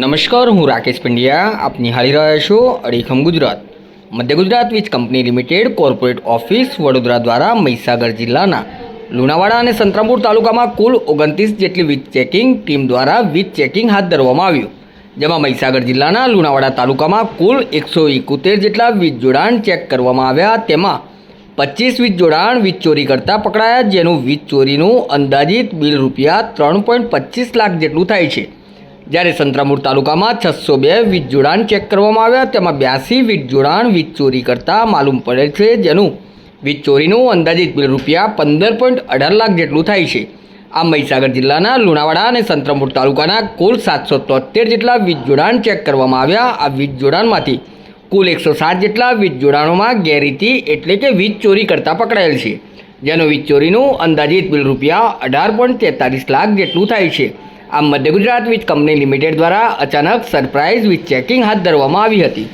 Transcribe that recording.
નમસ્કાર, હું રાકેશ પંડ્યા. આપ નિહાળી રહ્યા છો અડીખમ ગુજરાત. મધ્ય ગુજરાત વીજ company limited corporate office Vadodara દ્વારા મહીસાગર જિલ્લાના લુણાવાડા અને સંતરામપુર તાલુકામાં કુલ ઓગણત્રીસ જેટલી વીજ ચેકિંગ ટીમ દ્વારા વીજ ચેકિંગ હાથ ધરવામાં આવ્યું. જેમાં મહીસાગર જિલ્લાના લુણાવાડા તાલુકામાં કુલ એકસો એકોતેર જેટલા વીજ જોડાણ ચેક કરવામાં આવ્યા. તેમાં પચીસ વીજ જોડાણ વીજ ચોરી કરતા પકડાયા, જેનું વીજ ચોરીનું અંદાજિત બિલ રૂપિયા ત્રણ લાખ જેટલું થાય છે. જ્યારે સંતરામૂળ તાલુકામાં છસો બે વીજ જોડાણ ચેક કરવામાં આવ્યા, તેમાં બ્યાસી વીજ જોડાણ, વીજ ચોરી કરતા માલુમ પડે છે જેનું વીજ ચોરીનું અંદાજિત બિલ રૂપિયા પંદર પોઈન્ટ અઢાર લાખ જેટલું થાય છે. આ મહીસાગર જિલ્લાના લુણાવાડા અને સંતરામપુર તાલુકાના કુલ સાતસો તોતેર જેટલા વીજ જોડાણ ચેક કરવામાં આવ્યા. આ વીજ જોડાણમાંથી કુલ એકસો સાત જેટલા વીજ જોડાણોમાં ગેરરીતિ એટલે કે વીજ ચોરી કરતા પકડાયેલ છે. જેનો વીજ ચોરીનું અંદાજિત બિલ રૂપિયા અઢાર પોઈન્ટ તેતાલીસ લાખ જેટલું થાય છે. આમ મધ્ય ગુજરાત વીજ કંપની લિમિટેડ દ્વારા અચાનક સરપ્રાઇઝ વીજ ચેકિંગ હાથ ધરવામાં આવી હતી.